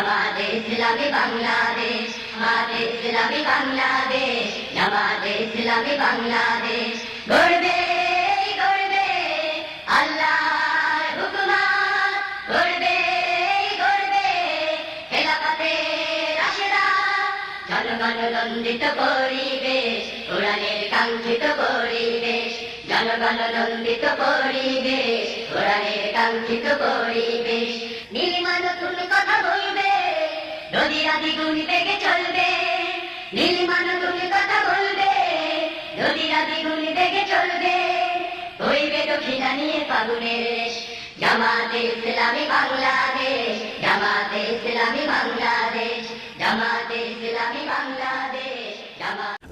জামাতে ইসলামী বাংলাদেশ জামাতে ইসলামী বাংলাদেশ জামাতে ইসলামী বাংলাদেশ। গড়বে গড়বে আল্লাহর হুকুমাত। গড়বে গড়বে খেলাফতে রাশেদা জনগণ নন্দিত পরিবেশ, কোরআনের কাঙ্ক্ষিত পরিবেশ। জনগণ নন্দিত পরিবেশ, কোরআনের কাঙ্ক্ষিত পরিবেশ। নীলিমা নতুন কথা বলবে নদীরা দ্বিগুণ বেগে চলবে নীলিমা নতুন কথা বলবে নদীরা দ্বিগুণ বেগে চলবে হইবে দক্ষিণা নিয়ে ফাগুনের জামাতে ইসলামী বাংলাদেশ, জামাতে ইসলামী বাংলাদেশ, জামাতে ইসলামী বাংলাদেশ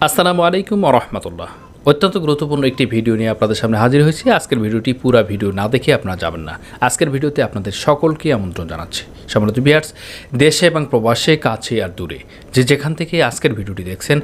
আসসালামু আলাইকুম রহমতুল্লাহ। অত্যন্ত গুরুত্বপূর্ণ একটি ভিডিও নিয়ে আপনাদের সামনে হাজির হয়েছি। আজকের ভিডিওটি পুরো ভিডিও না দেখে আপনারা যাবেন না। আজকের ভিডিওতে আপনাদের সকলকে আমন্ত্রণ জানাচ্ছি। সম্মানিত বিয়ার্স দেশে এবং প্রবাসে, কাছে আর দূরে যে যেখান থেকে আজকের ভিডিওটি দেখছেন,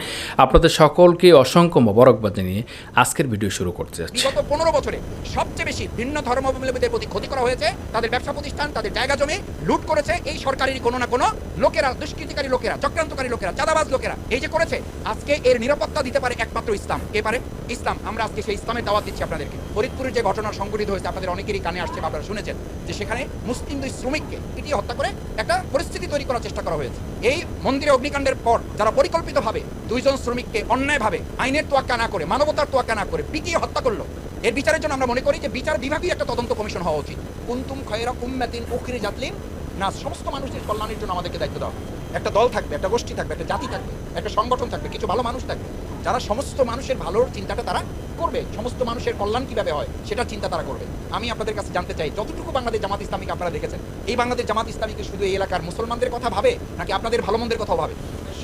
আপনাদের সকলকে অসংখ্য মোবারকবাদ জানিয়ে আজকের ভিডিও শুরু করতে যাচ্ছি। বিগত পনেরো বছরে সবচেয়ে বেশি ভিন্ন ধর্মাবলম্বীদের প্রতি ক্ষতি করা হয়েছে। তাদের ব্যবসা প্রতিষ্ঠান, তাদের জায়গা জমি লুট করেছে। এই সরকারেরই কোনো না কোনো লোকেরা, দুষ্কৃতিকারী লোকেরা, চক্রান্তকারী লোকেরা, চাঁদাবাজ লোকেরা, এই যে করেছে, আজকে এর নিরাপত্তা দিতে পারে একমাত্র ইসলাম। কে পারে? ইসলাম, আমরা আজকে সেই ইসলামের দাওয়াত দিচ্ছি আপনাদেরকে। ফরিদপুরের যে ঘটনা সংঘটিত হয়েছে, আপনাদের অনেকেরই কানে আসছে আপনারা শুনেছেন যে সেখানে মুসলিম দুই শ্রমিককে পিটিয়ে হত্যা করে একটা পরিস্থিতি তৈরি করার চেষ্টা করা হয়েছে। এই মন্দিরে অগ্নিকাণ্ডের পর যারা পরিকল্পিতভাবে দুইজন শ্রমিককে অন্যায়ভাবে আইনের তোয়াক্কা না করে, মানবতার তোয়াক্কা না করে পিটিয়ে হত্যা করল, এর বিচারের জন্য আমরা মনে করি যে বিচার বিভাগই একটা তদন্ত কমিশন হওয়া উচিত। কুন্তুম খয়রা উম্মাতিন উখরি জাতলিম না, সমস্ত মানুষের কল্যাণের জন্য আমাদেরকে দায়িত্ব দেওয়া। একটা দল থাকবে, একটা গোষ্ঠী থাকবে, একটা জাতি থাকবে, একটা সংগঠন থাকবে, কিছু ভালো মানুষ থাকবে। যারা সমস্ত মানুষের ভালোর চিন্তাটা তারা করবে, সমস্ত মানুষের কল্যাণ কীভাবে হয় সেটা চিন্তা তারা করবে। আমি আপনাদের কাছে জানতে চাই, যতটুকু বাংলাদেশ জামাত ইসলামীকে আপনারা দেখেছেন, এই বাংলাদেশ জামাত ইসলামীকে শুধু এই এলাকার মুসলমানদের কথা ভাবে, নাকি আপনাদের ভালো মন্দের কথাও ভাবে?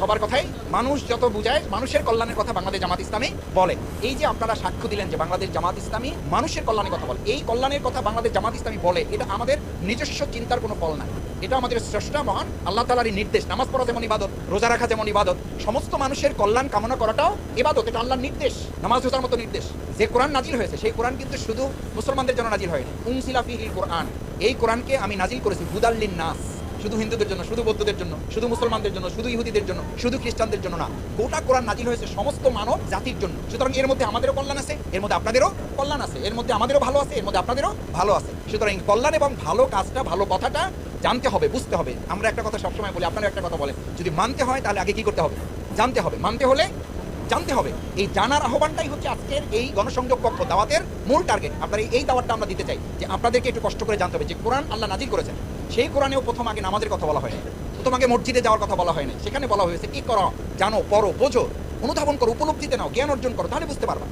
সবার কথাই। মানুষ যত বুঝায়, মানুষের কল্যাণের কথা বাংলাদেশ জামাত ইসলামী বলে। এই যে আপনারা সাক্ষ্য দিলেন যে বাংলাদেশ জামাত ইসলামী মানুষের কল্যাণের কথা বলে, এই কল্যাণের কথা বাংলাদেশ জামাত ইসলামী বলে, এটা আমাদের নিজস্ব চিন্তার কোনো ফল না এটা আমাদের স্রষ্টা মহান, আল্লাহ তালারই নির্দেশ। নামাজ পড়া যেমন ইবাদত, রোজা রাখা যেমন ইবাদত, সমস্ত মানুষের কল্যাণ কামনা করাটাও ইবাদত, এটা আল্লাহর নির্দেশ, নামাজ রোজার মতো নির্দেশ। যে কোরআন নাজিল হয়েছে, সেই কোরআন কিন্তু শুধু মুসলমানদের জন্য নাজিল হয়নি। উনসিলাফি কোরআন, এই কোরআনকে আমি নাজিল করেছি হুদাল্লিন নাস শুধু হিন্দুদের জন্য, শুধু বৌদ্ধদের জন্য, শুধু মুসলমানদের জন্য, শুধু ইহুদিদের জন্য, শুধু খ্রিস্টানদের জন্য না, গোটা কোরআন নাজিল হয়েছে সমস্ত মানব জাতির জন্য। সুতরাং এর মধ্যে আমাদেরও কল্যাণ আছে, এর মধ্যে আপনাদেরও কল্যাণ আছে, এর মধ্যে আমাদেরও ভালো আছে, এর মধ্যে আপনাদেরও ভালো আছে। সুতরাং কল্যাণ এবং ভালো কাজটা, ভালো কথাটা জানতে হবে, বুঝতে হবে। আমরা একটা কথা সবসময় বলি আপনারা একটা কথা বলেন। যদি মানতে হয়, তাহলে আগে কি করতে হবে? জানতে হবে। মানতে হলে জানতে হবে। এই জানার আহ্বানটাই হচ্ছে আজকের এই গণসংযোগ কক্ষ দাওয়াতের মূল টার্গেট আপনার এই দাওয়াতটা আমরা দিতে চাই যে আপনাদেরকে একটু কষ্ট করে জানতে হবে যে কোরআন আল্লাহ নাজিল করেছেন। সেই কোরআনেও প্রথম আগে নামাজের কথা বলা হয়নি। প্রথম আগে মসজিদে যাওয়ার কথা বলা হয়নি। সেখানে বলা হয়েছে, কি করো? জানো, পড়ো, বোঝো, অনুধাবন করো, উপলব্ধিতে নাও, জ্ঞান অর্জন করো, তাহলে বুঝতে পারবা।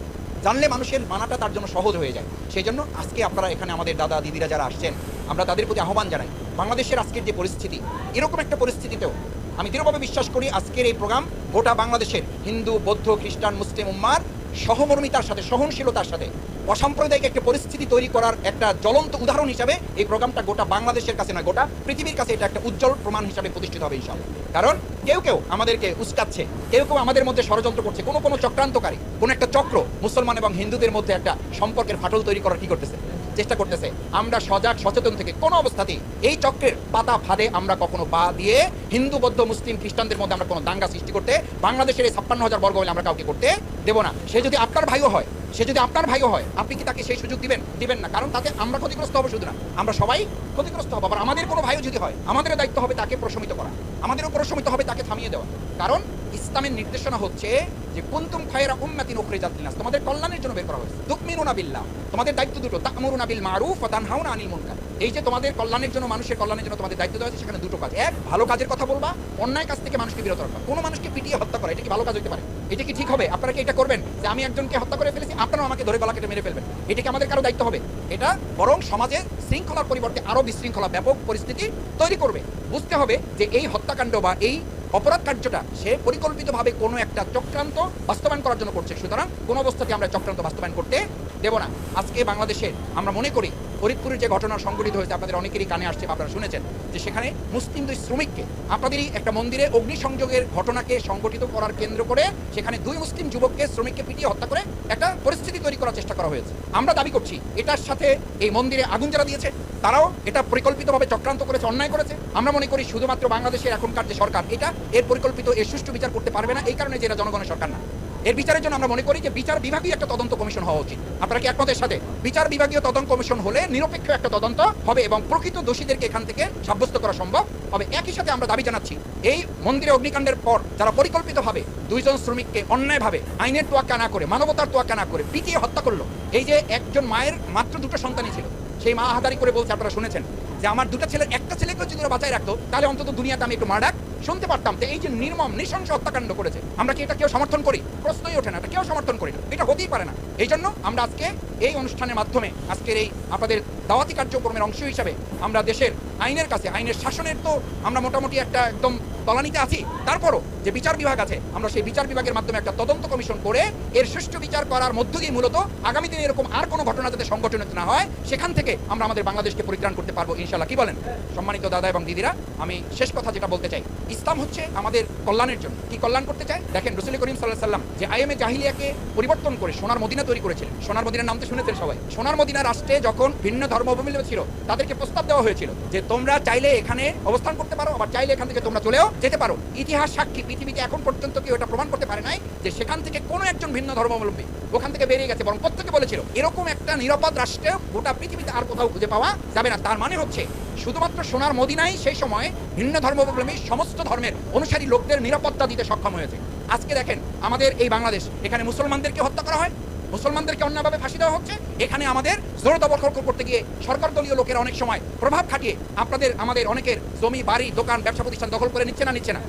জানলে মানুষের মানাটা তার জন্য সহজ হয়ে যায়। সেই জন্য আজকে আপনারা এখানে আমাদের দাদা, দিদিরা যারা আসছেন, আমরা তাদের প্রতি আহ্বান জানাই, বাংলাদেশের আজকের যে পরিস্থিতি, এরকম একটা পরিস্থিতিতেও আমি দৃঢ়ভাবে বিশ্বাস করি আজকের এই প্রোগ্রাম গোটা বাংলাদেশের হিন্দু, বৌদ্ধ, খ্রিস্টান, মুসলিম উম্মার সহমর্মিতার সাথে, সহনশীলতার সাথে, অসাম্প্রদায়িক একটা পরিস্থিতি তৈরি করার একটা জ্বলন্ত উদাহরণ হিসাবে এই প্রোগ্রামটা গোটা বাংলাদেশের কাছে না, গোটা পৃথিবীর কাছে এটা একটা উজ্জ্বল প্রমাণ হিসাবে প্রতিষ্ঠিত হবে ইনশাল কারণ কেউ কেউ আমাদেরকে উস্কাচ্ছে, কেউ কেউ আমাদের মধ্যে ষড়যন্ত্র করছে, কোনো কোনো চক্রান্তকারী, কোনো একটা চক্র মুসলমান এবং হিন্দুদের মধ্যে একটা সম্পর্কের ফাটল তৈরি করা কি করতেছে। চেষ্টা করতেছে। আমরা সজাগ, সচেতন থেকে কোনো অবস্থাতেই এই চক্রের পাতা ফাঁদে আমরা কখনো পা দিয়ে হিন্দু, বৌদ্ধ, মুসলিম, খ্রিস্টানদের মধ্যে আমরা কোনো দাঙ্গা সৃষ্টি করতে, বাংলাদেশের এই ছাপ্পান্ন হাজার বর্গ আমরা কাউকে করতে দেবো না। সে যদি আপনার ভাইও হয়, সে যদি আপনার ভাইও হয়, আপনি কি তাকে সেই সুযোগ দিবেন? দিবেন না, কারণ তাতে আমরা ক্ষতিগ্রস্ত হব শুধু না, আমরা সবাই ক্ষতিগ্রস্ত হব। আবার আমাদের কোনো ভাইও যদি হয়, আমাদেরও দায়িত্ব হবে তাকে প্রশমিত করা, আমাদেরও প্রশমিত হবে তাকে থামিয়ে দেওয়া। কারণ ইসলামের নির্দেশনা হচ্ছে যে কুন্তুম খয়রা উম্মাতিন উখরিজাত লিনাস তোমাদের কল্যাণের জন্য বের করা হয়েছে। তুকমিনুনা বিল্লাহ, তোমাদের দায়িত্ব দুটো, তা'মুরুনা বিল মারুফ ওয়া তানহাউনা আনিল মুনকার। এই যে তোমাদের কল্যাণের জন্য, মানুষের কল্যাণের জন্য তোমাদের দায়িত্ব দেওয়া হয়েছে, সেখানে দুটো কাজ। এক, ভালো কাজের কথা বলবা, অন্যায় কাজ থেকে মানুষকে বিরত রাখবা। কোনো মানুষকে পিটিয়ে হত্যা করা, এটা কি ভালো কাজ হতে পারে? এটা কি ঠিক হবে? আপনারা কি এটা করবেন? যে আমি একজনকে হত্যা করে ফেলেছি, আপনারাও আমাকে ধরে গলা কেটে মেরে ফেলবেন। এটা কি আমাদের কারও দায়িত্ব হবে? এটা বরং সমাজে শৃঙ্খলার পরিবর্তে আরও বিশৃঙ্খলা, ব্যাপক পরিস্থিতি তৈরি করবে। বুঝতে হবে যে এই হত্যাকাণ্ড বা এই অপরাধ কার্যটা সে পরিকল্পিতভাবে কোনো একটা চক্রান্ত বাস্তবায়ন করার জন্য করছে। সুতরাং কোনো অবস্থাতে আমরা চক্রান্ত বাস্তবায়ন করতে দেব না। আজকে বাংলাদেশে আমরা মনে করি ফরিদপুরের যে ঘটনা সংঘটিত হয়েছে, আপনাদের অনেকেরই কানে আসছে আপনারা শুনেছেন যে সেখানে মুসলিম দুই শ্রমিককে আপনাদেরই একটা মন্দিরে অগ্নিসংযোগের ঘটনাকে সংগঠিত করার কেন্দ্র করে সেখানে দুই মুসলিম যুবককে, শ্রমিককে পিটিয়ে হত্যা করে একটা পরিস্থিতি তৈরি করার চেষ্টা করা হয়েছে। আমরা দাবি করছি, এটার সাথে এই মন্দিরে আগুন যারা দিয়েছে। তারাও এটা পরিকল্পিতভাবে চক্রান্ত করেছে, অন্যায় করেছে। আমরা মনে করি শুধুমাত্র বাংলাদেশের এখনকার যে সরকার, এটা এর পরিকল্পিত, এর সুষ্ঠু বিচার করতে পারবে না, এই কারণে যে এটা জনগণের সরকার না। এর বিচারের জন্য আমরা মনে করি যে বিচার বিভাগীয় একটা তদন্ত কমিশন হওয়া উচিত। আপনারা কি একমতের সাথে? বিচার বিভাগীয় তদন্ত কমিশন হলে নিরপেক্ষ একটা তদন্ত হবে এবং প্রকৃত দোষীদেরকে এখান থেকে সাব্যস্ত করা সম্ভব হবে। একই সাথে আমরা দাবি জানাচ্ছি, এই মন্দিরে অগ্নিকাণ্ডের পর যারা পরিকল্পিতভাবে দুইজন শ্রমিককে অন্যায়ভাবে আইনের তোয়াক্কা না করে, মানবতার তোয়াক্কা না করে পিটিয়ে হত্যা করল, এই যে একজন মায়ের মাত্র দুটো সন্তানই ছিল সেই মা আহাদারি করে বলছে, আপনারা শুনেছেন? যে আমার দুটা ছেলের একটা ছেলেকেও যদি ওরা বাঁচায় রাখতো, তাহলে অন্তত দুনিয়াতে আমি একটু মারাক শুনতে পারতাম যে এই যে নির্মম, নৃশংস হত্যাকাণ্ড করেছে। আমরা কি এটা কেউ সমর্থন করি? প্রশ্নই ওঠে না এটা কেউ সমর্থন করি না। এটা হতেই পারে না। এই জন্য আমরা আজকে এই অনুষ্ঠানের মাধ্যমে, আজকের এই আপনাদের দাওয়াতি কার্যক্রমের অংশ হিসাবে আমরা দেশের আইনের কাছে, আইনের শাসনের তো আমরা মোটামুটি একটা একদম তলানিতে আছি। তারপরও যে বিচার বিভাগ আছে, আমরা সেই বিচার বিভাগের মাধ্যমে একটা তদন্ত কমিশন করে এর সুষ্ঠু বিচার করার মধ্য দিয়ে মূলত আগামী দিনে এরকম আর কোনো ঘটনা যাতে সংগঠনিত না হয়, সেখান থেকে আমরা আমাদের বাংলাদেশকে পরিত্রাণ করতে পারব ইনশাল্লাহ কি বলেন? সম্মানিত দাদা এবং দিদিরা, আমি শেষ কথা যেটা বলতে চাই ইসলাম হচ্ছে আমাদের কল্যাণের জন্য। কি কল্যাণ করতে চায়? দেখেন রসুল করিম সাল্লাহ সাল্লাম যে আইএমএ জাহিলিয়াকে পরিবর্তন করে সোনার মদিনা তৈরি করেছিলেন। সোনার মদিনার নাম তো শুনেছেন সবাই। সোনার মদিনা রাষ্ট্রে যখন ভিন্ন ধর্ম ধর্মাবলম্বী ছিল, তাদেরকে প্রস্তাব দেওয়া হয়েছিল যে তোমরা চাইলে এখানে অবস্থান করতে পারো, আবার চাইলে এখান থেকে তোমরা চলেও যেতে পারো। ইতিহাস সাক্ষী, পৃথিবীতে এখন পর্যন্ত কেউ এটা প্রমাণ করতে পারে নাই যে সেখান থেকে কোনো একজন ভিন্ন ধর্মাবলম্বী ওখান থেকে বেরিয়ে গেছে, বরং প্রত্যেকে বলেছিল, এরকম একটা নিরাপদ রাষ্ট্রে গোটা পৃথিবীতে আর কোথাও খুঁজে পাওয়া যাবে না। তার মানে হচ্ছে শুধুমাত্র সোনার মদিনাই সেই সময় ভিন্ন ধর্মাবলম্বী সমস্ত ধর্মের অনুসারী লোকদের নিরাপত্তা দিতে সক্ষম হয়েছে। আজকে দেখেন, আমাদের এই বাংলাদেশ, এখানে মুসলমানদেরকে হত্যা করা হয়, মুসলমানদেরকে অন্যভাবে ফাঁসি দেওয়া হচ্ছে, এখানে আমাদের জোর দখল করতে গিয়ে সরকার দলীয় লোকের অনেক সময় প্রভাব খাটিয়ে আপনাদের, আমাদের অনেকের জমি, বাড়ি, দোকান, ব্যবসা প্রতিষ্ঠান দখল করে নিচ্ছে না নিচ্ছে না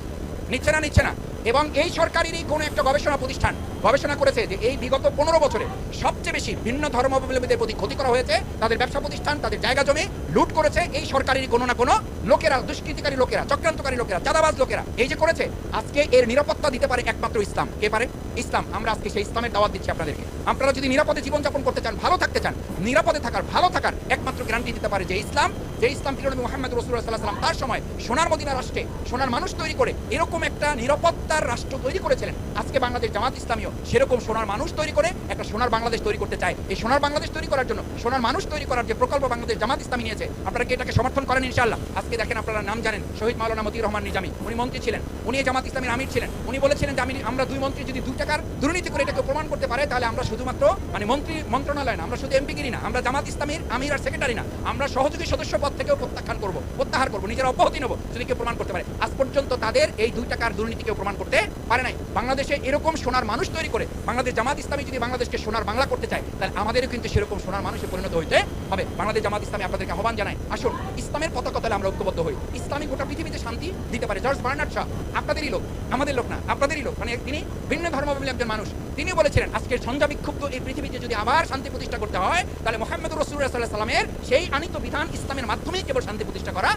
নিচ্ছে না নিচ্ছে না। এবং এই সরকারেরই কোনো একটা গবেষণা প্রতিষ্ঠান গবেষণা করেছে যে এই বিগত পনেরো বছরে সবচেয়ে বেশি ভিন্ন ধর্মাবলম্বীদের প্রতি ক্ষতি করা হয়েছে, তাদের ব্যবসা প্রতিষ্ঠান, তাদের জায়গা জমি লুট করেছে এই সরকারেরই কোনো না কোনো লোকেরা, দুষ্কৃতিকারী লোকেরা, চক্রান্তকারী লোকেরা, চাঁদাবাজ লোকেরা। এই যে করেছে, আজকে এর নিরাপত্তা দিতে পারে একমাত্র ইসলাম। কে পারে? ইসলাম। আমরা আজকে সেই ইসলামের দাওয়াত দিচ্ছি আপনাদেরকে। আপনারা যদি নিরাপদে জীবনযাপন করতে চান, ভালো থাকতে চান, নিরাপদে থাকার, ভালো থাকার একমাত্র গ্যারান্টি দিতে পারে যে ইসলাম যে ইসলাম প্রিয়নবী মোহাম্মদ রসুল্লাহ সাল্লাহ সাল্লাম তার সময় সোনার মদিনা রাষ্ট্রে সোনার মানুষ তৈরি করে এরকম একটা নিরাপত্তার রাষ্ট্র তৈরি করেছিলেন। আজকে বাংলাদেশ জামাত ইসলামীও সেরকম সোনার মানুষ তৈরি করে, একটা সোনার বাংলাদেশ তৈরি করতে চায়। এই সোনার বাংলাদেশ তৈরি করার জন্য, সোনার মানুষ তৈরি করার যে প্রকল্প বাংলাদেশ জামাত ইসলামী নিয়েছে আপনারা কি এটাকে সমর্থন করেন ইনশাআল্লাহ? আজকে দেখেন আপনারা নাম জানেন, শহীদ মাওলানা মতিউর রহমান নিজামী। উনি মন্ত্রী ছিলেন, উনি জামাত ইসলামীর আমির ছিলেন। উনি বলেছিলেন যে আমি, আমরা দুই মন্ত্রী যদি দুই টাকার দুর্নীতি করে এটাকে প্রমাণ করতে পারে, তাহলে আমরা শুধুমাত্র মানে মন্ত্রী, মন্ত্রণালয় না, আমরা শুধু এমপিগিরি না, আমরা জামাত ইসলামীর আমির আর সেক্রেটারি না। আমরা সহযোগী সদস্য পদ থেকেও প্রত্যাখ্যান করব, প্রত্যাহার করব, নিজের অব্যাহতি নেব যদি কেউ প্রমাণ করতে পারে। আজ পর্যন্ত তাদের এই দুই টাকার দুর্নীতি কেউ প্রমাণ করতে পারে নাই। বাংলাদেশে এরকম সোনার মানুষ তৈরি করে, বাংলাদেশ জামাত ইসলামী যদি বাংলাদেশকে সোনার বাংলা করতে চায়, তাহলে আমাদেরও কিন্তু সেরকম সোনার মানুষে পরিণত হইতে হবে। বাংলাদেশ জামাত ইসলামী আপনাদেরকে আহ্বান জানায় আসুন, ইসলামের পতাকা তাহলে আমরা ঐক্যবদ্ধ হই। ইসলামী গোটা পৃথিবীতে শান্তি দিতে পারে। জর্জ বার্নার্ড শাহ, আপনাদেরই লোক, আমাদের লোক না, আপনাদেরই লোক। মানে তিনি ভিন্ন ধর্মাবলী একজন মানুষ। তিনি বলেছিলেন, আজকে সংজ্ঞা বিক্ষুব্ধ এই পৃথিবীতে যদি আবার শান্তি প্রতিষ্ঠা করতে হয়, তাহলে মোহাম্মদ রসুল্লাহ সাল্লাহ সাল্লামের সেই আনিত বিধান ইসলামের মাধ্যমেই কেবল শান্তি প্রতিষ্ঠা করা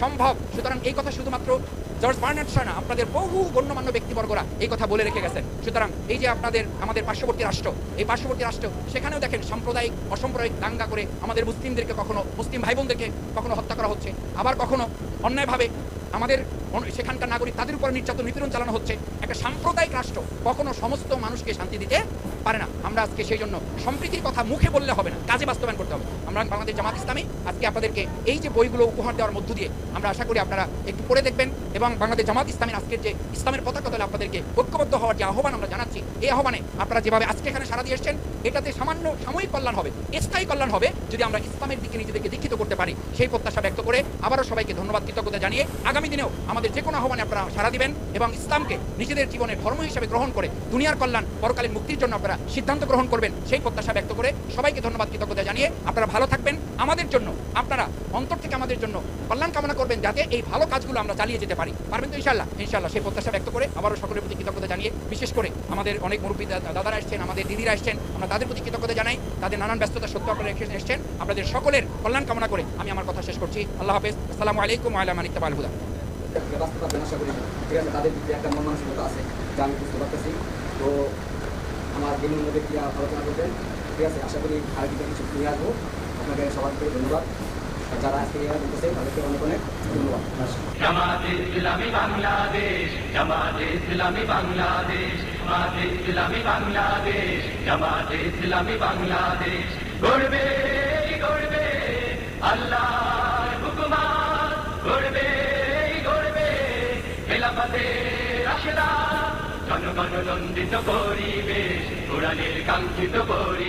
সম্ভব। সুতরাং এই কথা শুধুমাত্র জর্জ বার্নার্ড শানা আপনাদের বহু গণ্যমান্য ব্যক্তিবর্গরা এই কথা বলে রেখে গেছেন। সুতরাং এই যে আপনাদের, আমাদের পার্শ্ববর্তী রাষ্ট্র, এই পার্শ্ববর্তী রাষ্ট্র, সেখানেও দেখেন সাম্প্রদায়িক, অসাম্প্রদায়িক দাঙ্গা করে আমাদের মুসলিমদেরকে কখনো, মুসলিম ভাই বোনদেরকে কখনো হত্যা করা হচ্ছে। আবার কখনো অন্যায়ভাবে আমাদের সেখানকার নাগরিক তাদের উপর নির্যাতন, নিপীড়ন চালানো হচ্ছে। একটা সাম্প্রদায়িক রাষ্ট্র কখনো সমস্ত মানুষকে শান্তি দিতে পারে না। আমরা আজকে সেই জন্য সম্প্রীতির কথা মুখে বললে হবে না, কাজে বাস্তবায়ন করতে হবে। আমরা বাংলাদেশ জামাত ইসলামী আজকে আপনাদেরকে এই যে বইগুলো উপহার দেওয়ার মধ্য দিয়ে আমরা আশা করি আপনারা একটু পড়ে দেখবেন এবং বাংলাদেশ জামাত ইসলামীর আজকের যে ইসলামের পতাকা তলে আপনাদেরকে ঐক্যবদ্ধ হওয়ার যে আহ্বান আমরা জানাচ্ছি, এই আহ্বানে আপনারা যেভাবে আজকে এখানে সারা দিয়ে এসছেন, এটাতে সামান্য সাময়িক কল্যাণ হবে, স্থায়ী কল্যাণ হবে যদি আমরা ইসলামের দিকে নিজেদেরকে দীক্ষিত করতে পারি। সেই প্রত্যাশা ব্যক্ত করে আবারও সবাইকে ধন্যবাদ, কৃতজ্ঞতা জানিয়ে আগামী দিনেও আমাদের যে কোনো আহ্বানে আপনারা সারা দিবেন এবং ইসলামকে নিজেদের জীবনের ধর্ম হিসেবে গ্রহণ করে দুনিয়ার কল্যাণ, পরকালীন মুক্তির জন্য আপনারা সিদ্ধান্ত গ্রহণ করবেন, সেই প্রত্যাশা ব্যক্ত করে সবাইকে ধন্যবাদ, কৃতজ্ঞতা জানিয়ে আপনারা ভালো থাকবেন। আমাদের জন্য, আপনারা অন্তর থেকে আমাদের জন্য কল্যাণ কামনা করবেন যাতে এই ভালো কাজগুলো আমরা চালিয়ে যেতে পারি। পারবেন তো ইনশাল্লাহ ইনশাল্লাহ সেই প্রত্যাশা ব্যক্ত করে আবারও সকলের প্রতি কৃতজ্ঞতা জানিয়ে, বিশেষ করে আমাদের অনেক মুরব্বী দাদারা এসছেন, আমাদের দিদিরা এসছেন, আমরা তাদের প্রতি কৃতজ্ঞতা জানাই। তাদের নানান ব্যস্ততা সত্ত্বেও আপনারা এসছেন। আপনাদের সকলের কল্যাণ কামনা করে আমি আমার কথা শেষ করছি। আল্লাহ হাফেজ। আসসালামু আলাইকুম মানিক তাবাল হুদা। বাঁচতে পারবেন আশা করি ঠিক আছে, তাদের ভিতরে একটা মন মানসিকতা আছে, যা আমি বুঝতে পারতেছি। তো আমার আলোচনা করবেন? ঠিক আছে, আশা করি কিছু আসব। আপনাকে সবাইকে ধন্যবাদ। বাংলাদেশ আল্লাহর খেলাফতে রাশেদা জনগণ নন্দিত পরিবেশ উড়ানের কাঙ্ক্ষিত পরিবেশ।